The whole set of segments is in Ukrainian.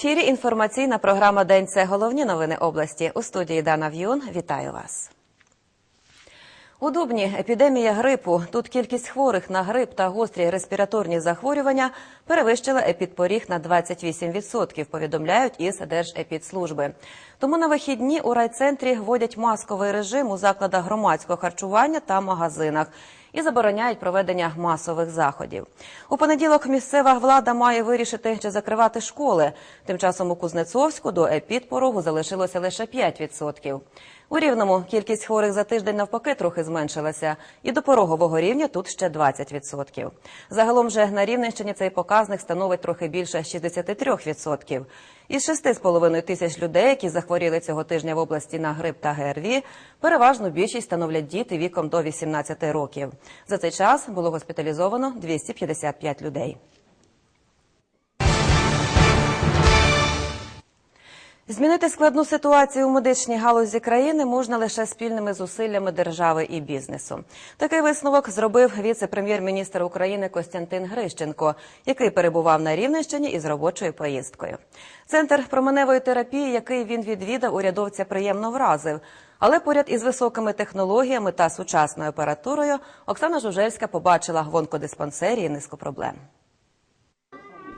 ефірі інформаційна програма День це головні новини області. У студії Дана В'юн. Вітаю вас. У Дубні епідемія грипу. Тут кількість хворих на грип та гострі респіраторні захворювання перевищила епідпоріг на 28%, повідомляють із Держепідслужби. Тому на вихідні у райцентрі вводять масковий режим у закладах громадського харчування та магазинах і забороняють проведення масових заходів. У понеділок місцева влада має вирішити, чи закривати школи. Тим часом у Кузнецовську до епідпорогу залишилося лише 5%. У Рівному кількість хворих за тиждень навпаки трохи зменшилася, і до порогового рівня тут ще 20%. Загалом же на Рівненщині цей показник становить трохи більше 63%. Із 6,5 тисяч людей, які захворіли цього тижня в області на грип та ГРВІ, переважну більшість становлять діти віком до 18 років. За цей час було госпіталізовано 255 людей. Змінити складну ситуацію у медичній галузі країни можна лише спільними зусиллями держави і бізнесу. Такий висновок зробив віце-прем'єр-міністр України Костянтин Грищенко, який перебував на Рівненщині із робочою поїздкою. Центр променевої терапії, який він відвідав, урядовця приємно вразив. Але поряд із високими технологіями та сучасною апаратурою Оксана Жужельська побачила в онкодиспансері низку проблем.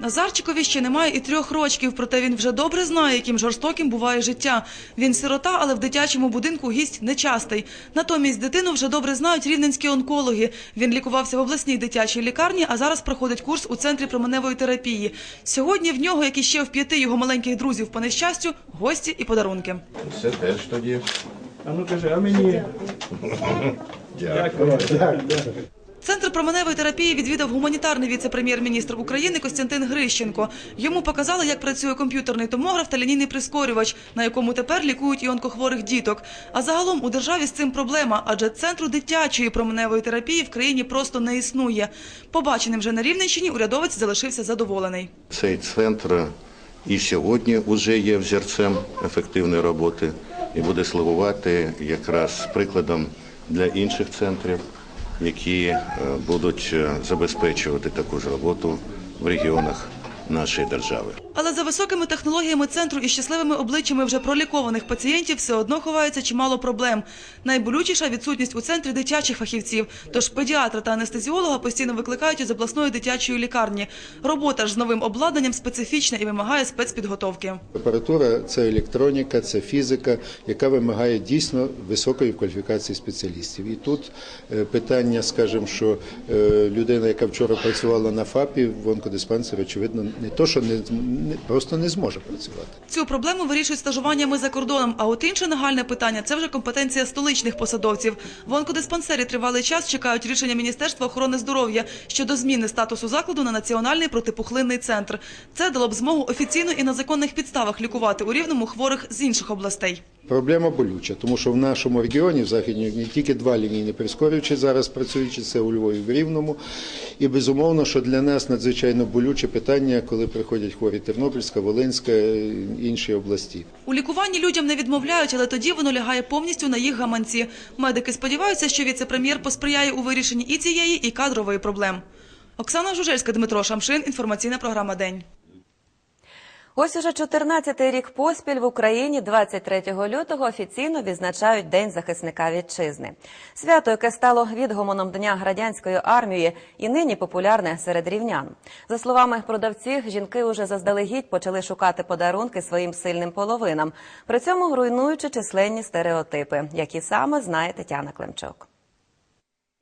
Назарчикові ще немає і трьох рочків, проте він вже добре знає, яким жорстоким буває життя. Він сирота, але в дитячому будинку гість нечастий. Натомість дитину вже добре знають рівненські онкологи. Він лікувався в обласній дитячій лікарні, а зараз проходить курс у центрі променевої терапії. Сьогодні в нього, як і ще в п'яти його маленьких друзів по нещастю, гості і подарунки. Це теж тоді. А ну кажи, а мені Дякую. Центр променевої терапії відвідав гуманітарний віце-прем'єр-міністр України Костянтин Грищенко. Йому показали, як працює комп'ютерний томограф та лінійний прискорювач, на якому тепер лікують і онкохворих діток. А загалом у державі з цим проблема, адже центру дитячої променевої терапії в країні просто не існує. Побаченим вже на Рівненщині урядовець залишився задоволений. Цей центр і сьогодні вже є взірцем ефективної роботи і буде слугувати якраз прикладом для інших центрів, які е, будуть е, забезпечувати таку ж роботу в регіонах нашої держави. Але за високими технологіями центру і щасливими обличчями вже пролікованих пацієнтів все одно ховається чимало проблем. Найболючіша відсутність у центрі дитячих фахівців. Тож педіатра та анестезіолога постійно викликають із обласної дитячої лікарні. Робота ж з новим обладнанням специфічна і вимагає спецпідготовки. Апаратура це електроніка, це фізика, яка вимагає дійсно високої кваліфікації спеціалістів. І тут е, питання, скажімо, що е, людина, яка вчора працювала на ФАПі в онкодиспансері, очевидно, не то, що не, не просто не зможе працювати. Цю проблему вирішують стажуваннями за кордоном. А от інше нагальне питання це вже компетенція столичних посадовців. В онкодиспансері тривалий час чекають рішення Міністерства охорони здоров'я щодо зміни статусу закладу на національний протипухлинний центр. Це дало б змогу офіційно і на законних підставах лікувати у рівному хворих з інших областей. Проблема болюча, тому що в нашому регіоні, в Західній Україні, тільки два лінійні прискорювачі зараз працюючи, це у Львові в Рівному. І безумовно, що для нас надзвичайно болюче питання, коли приходять хворі Тернопільська, Волинська, інші області. У лікуванні людям не відмовляють, але тоді воно лягає повністю на їх гаманці. Медики сподіваються, що віце-прем'єр посприяє у вирішенні і цієї, і кадрової проблем. Оксана Жужельська, Дмитро Шамшин. Інформаційна програма День. Ось уже 14-й рік поспіль в Україні 23 лютого офіційно відзначають День захисника вітчизни. Свято, яке стало відгомоном Дня радянської армії і нині популярне серед рівнян. За словами продавців, жінки уже заздалегідь почали шукати подарунки своїм сильним половинам, при цьому руйнуючи численні стереотипи, які саме знає Тетяна Климчук.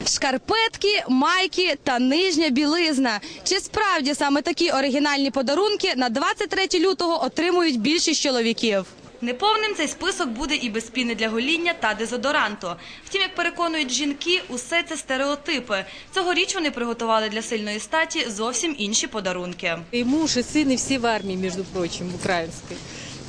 Шкарпетки, майки та нижня білизна. Чи справді саме такі оригінальні подарунки на 23 лютого отримують більшість чоловіків? Неповним цей список буде і без піни для гоління та дезодоранту. Втім, як переконують жінки, усе це стереотипи. Цьогоріч вони приготували для сильної статі зовсім інші подарунки. И муж, и сын, и все в армии, между прочим, в украинской.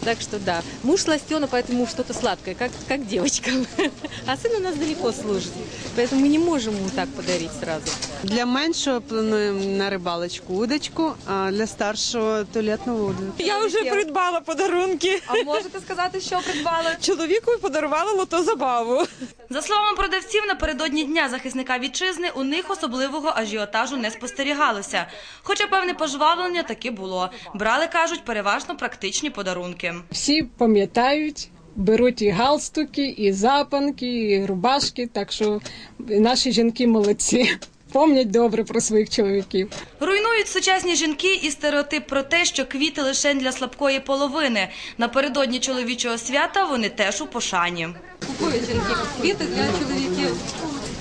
Так что да, муж сластена, поэтому что-то сладкое, как, как девочкам. А сын у нас далеко служит, поэтому мы не можем ему так подарить сразу. Для меншого плануємо на рибалочку удочку, а для старшого туалетну воду. Я вже придбала подарунки. А можете сказати, що придбали? Чоловіку подарувала лото забаву. За словами продавців, напередодні дня захисника вітчизни у них особливого ажіотажу не спостерігалося. Хоча певне пожвавлення таки було. Брали, кажуть, переважно практичні подарунки. Всі пам'ятають, беруть і галстуки, і запанки, і рубашки. Так що наші жінки молодці. Пам'ять добре про своїх чоловіків. Руйнують сучасні жінки і стереотип про те, що квіти лише для слабкої половини. Напередодні чоловічого свята вони теж у пошані. Купують жінки квіти для чоловіків.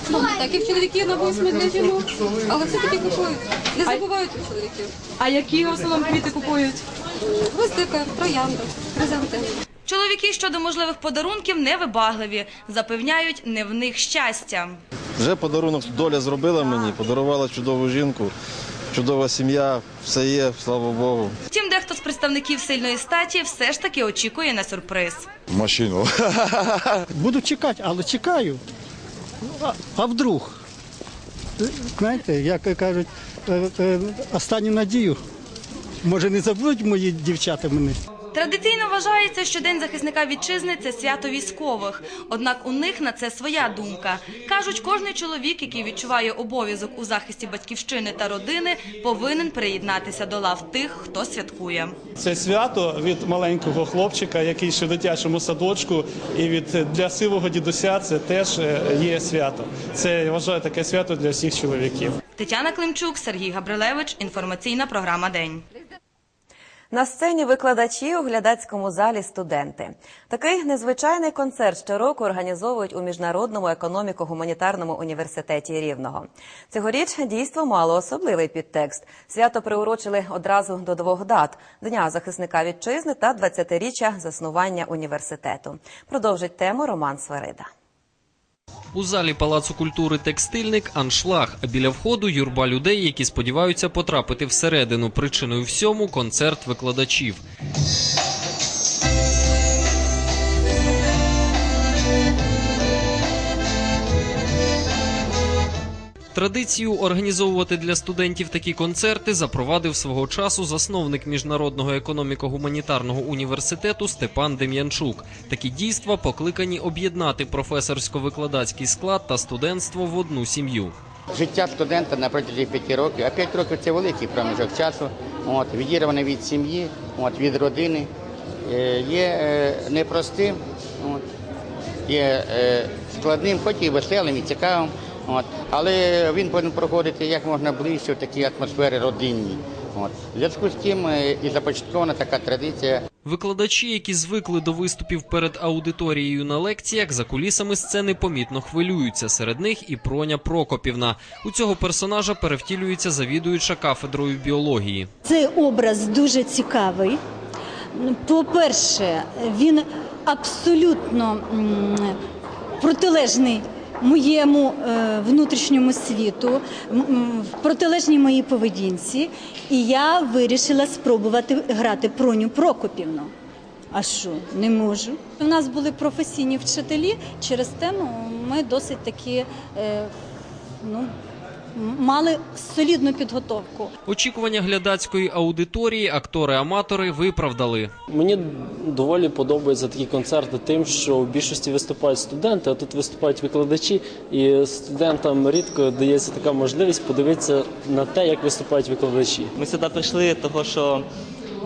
Ну, так як чоловіки на 8 для жінок, але все-таки купують. Не забувають про чоловіків. А які в основному квіти купують? Гвоздика, троянда, хризантеми. Чоловіки щодо можливих подарунків невибагливі. Запевняють, не в них щастя. Вже подарунок доля зробила мені, подарувала чудову жінку, чудова сім'я, все є, слава Богу. Втім, дехто з представників сильної статі все ж таки очікує на сюрприз. Машину. Буду чекати, але чекаю. А, а вдруг? Знаєте, як кажуть, е, е, останню надію. Може, не забудуть мої дівчата мене? Традиційно вважається, що День захисника вітчизни це свято військових. Однак у них на це своя думка. Кажуть, кожний чоловік, який відчуває обов'язок у захисті батьківщини та родини, повинен приєднатися до лав тих, хто святкує. Це свято від маленького хлопчика, який ще в дитячому садочку, і від для сивого дідуся це теж е, є свято. Це я вважаю таке свято для всіх чоловіків. Тетяна Климчук, Сергій Габрилевич. Інформаційна програма День. На сцені викладачі у глядацькому залі студенти. Такий незвичайний концерт щороку організовують у міжнародному економіко-гуманітарному університеті Рівного. Цьогоріч дійство мало особливий підтекст. Свято приурочили одразу до двох дат: Дня захисника вітчизни та 20-річчя заснування університету. Продовжить тему Роман Свирида. У залі Палацу культури текстильник аншлаг, а біля входу юрба людей, які сподіваються потрапити всередину. Причиною всьому концерт викладачів. Традицію організовувати для студентів такі концерти запровадив свого часу засновник міжнародного економіко-гуманітарного університету Степан Дем'янчук. Такі дійства покликані об'єднати професорсько-викладацький склад та студентство в одну сім'ю. Життя студента на протязі п'яти років, а п'ять років це великий проміжок часу. От, відірваний від сім'ї, от, від родини. Е, є е, непростим, от, є е, складним, хоч і веселим, і цікавим. От, але він повинен проходити як можна ближче в такій атмосфері родинній. От. В зв'язку з тим е, і започаткована така традиція. Викладачі, які звикли до виступів перед аудиторією на лекціях, за кулісами сцени помітно хвилюються. Серед них і Проня Прокопівна. У цього персонажа перевтілюється завідуюча кафедрою біології. Цей образ дуже цікавий. По-перше, він абсолютно протилежний моєму е, внутрішньому світу, м, протилежній моїй поведінці. І я вирішила спробувати грати Проню Прокопівну. А що, не можу. У нас були професійні вчителі, через те ну, ми досить таки е, ну, мали солідну підготовку. Очікування глядацької аудиторії актори-аматори виправдали. Мені доволі подобаються такі концерти тим, що в більшості виступають студенти, а тут виступають викладачі, і студентам рідко дається така можливість подивитися на те, як виступають викладачі. Ми сюди прийшли, того що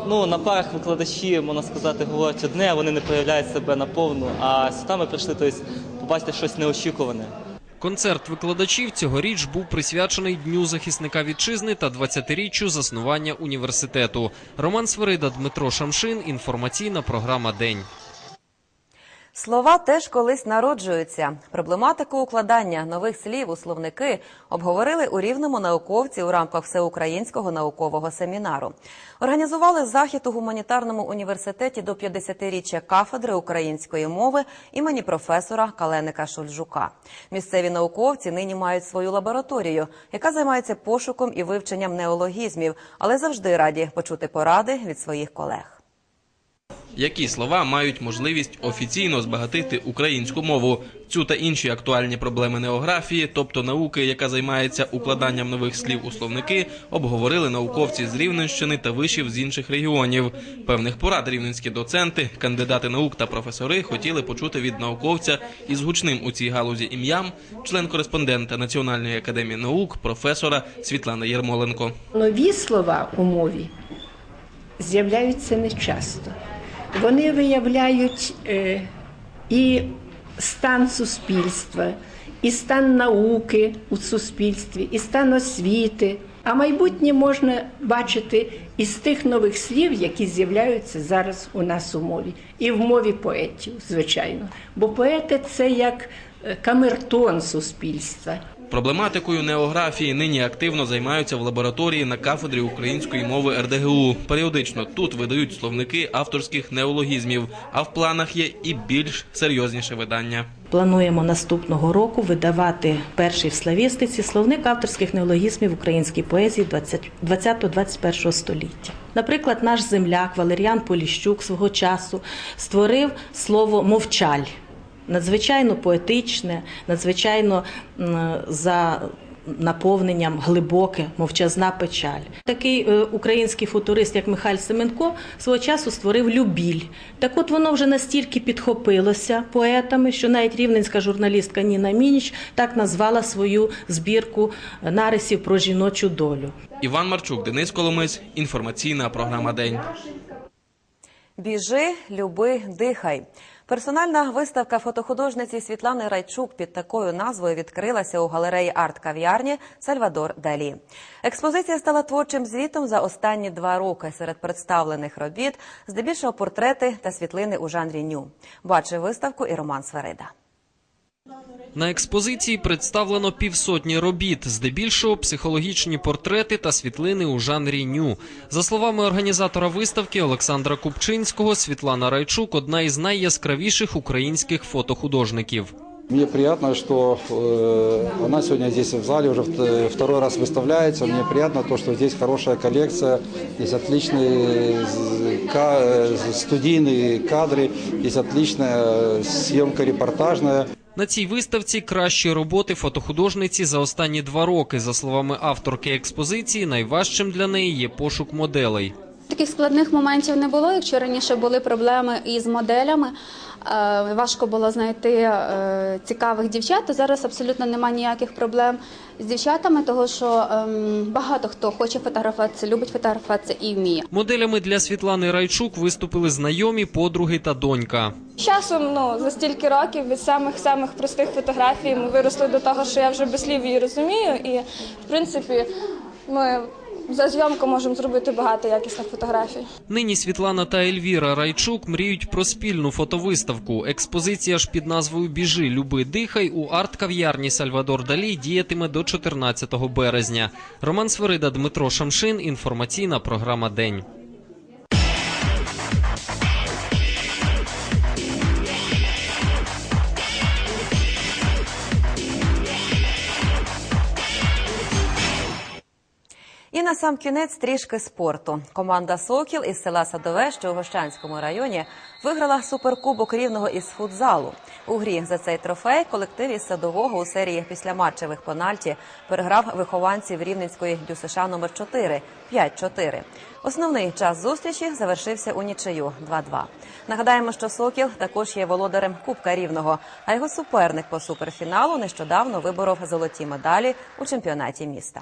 ну, на парах викладачі, можна сказати, говорять одне, а вони не проявляють себе наповну. А сюди ми прийшли тобто, побачити щось неочікуване. Концерт викладачів цьогоріч був присвячений Дню захисника вітчизни та 20-річчю заснування університету. Роман Свирида, Дмитро Шамшин. Інформаційна програма День. Слова теж колись народжуються. Проблематику укладання нових слів у словники обговорили у рівному науковці у рамках всеукраїнського наукового семінару. Організували захід у гуманітарному університеті до 50-річчя кафедри української мови імені професора Каленика Шульжука. Місцеві науковці нині мають свою лабораторію, яка займається пошуком і вивченням неологізмів, але завжди раді почути поради від своїх колег. Які слова мають можливість офіційно збагатити українську мову. Цю та інші актуальні проблеми неографії, тобто науки, яка займається укладанням нових слів у словники, обговорили науковці з Рівненщини та вишів з інших регіонів. Певних порад рівненські доценти, кандидати наук та професори хотіли почути від науковця із гучним у цій галузі ім'ям, член-кореспондента Національної академії наук, професора Світлана Єрмоленко. Нові слова у мові з'являються нечасто. Вони виявляють е, і стан суспільства, і стан науки у суспільстві, і стан освіти. А майбутнє можна бачити із тих нових слів, які з'являються зараз у нас у мові, і в мові поетів, звичайно. Бо поети це як е, камертон суспільства. Проблематикою неографії нині активно займаються в лабораторії на кафедрі української мови РДГУ. Періодично тут видають словники авторських неологізмів, а в планах є і більш серйозніше видання. Плануємо наступного року видавати перший в славістиці словник авторських неологізмів українській поезії 20-21 століття. Наприклад, наш земляк Валеріан Поліщук свого часу створив слово мовчаль. Надзвичайно поетичне, надзвичайно за наповненням глибоке, мовчазна печаль. Такий е, український футурист, як Михайль Семенко, свого часу створив любіль. Так от воно вже настільки підхопилося поетами, що навіть рівненська журналістка Ніна Мініч так назвала свою збірку нарисів про жіночу долю. Іван Марчук, Денис Коломис. Інформаційна програма День. Біжи, люби, дихай. Персональна виставка фотохудожниці Світлани Райчук під такою назвою відкрилася у галереї арт-кав'ярні Сальвадор Далі. Експозиція стала творчим звітом за останні два роки серед представлених робіт, здебільшого портрети та світлини у жанрі ню. Бачив виставку і Роман Сверида. На експозиції представлено півсотні робіт, здебільшого психологічні портрети та світлини у жанрі ню. За словами організатора виставки Олександра Купчинського, Світлана Райчук одна із найяскравіших українських фотохудожників. Мне приятно, что э, она сегодня здесь в зале уже вт- второй раз выставляется. Мне приятно то, что здесь хорошая коллекция, здесь отличные з- ка- э, студийные кадры, здесь отличная съемка репортажная. На цій виставці кращі роботи фотохудожниці за останні два роки. За словами авторки експозиції, найважчим для неї є пошук моделей. Таких складних моментів не було. Якщо раніше були проблеми із моделями, е, важко було знайти е, цікавих дівчат, то зараз абсолютно немає ніяких проблем з дівчатами, тому що ем, багато хто хоче фотографуватися, любить фотографуватися і вміє. Моделями для Світлани Райчук виступили знайомі, подруги та донька. З Часом, ну за стільки років від самих самих простих фотографій ми виросли до того, що я вже без слів її розумію, і в принципі ми за зйомку можемо зробити багато якісних фотографій. Нині Світлана та Ельвіра Райчук мріють про спільну фотовиставку. Експозиція ж під назвою Біжи, люби, дихай у арт-кав'ярні Сальвадор Далі діятиме до 14 березня. Роман Сверида, Дмитро Шамшин. Інформаційна програма День. І на сам кінець трішки спорту. Команда Сокіл із села Садове, що у Гощанському районі, виграла суперкубок рівного із футзалу. У грі за цей трофей колектив із садового у серії післяматчевих пенальті переграв вихованців рівненської ДЮСШ номер 4 5-4. Основний час зустрічі завершився у нічию 2-2. Нагадаємо, що Сокіл також є володарем Кубка Рівного, а його суперник по суперфіналу нещодавно виборов золоті медалі у чемпіонаті міста.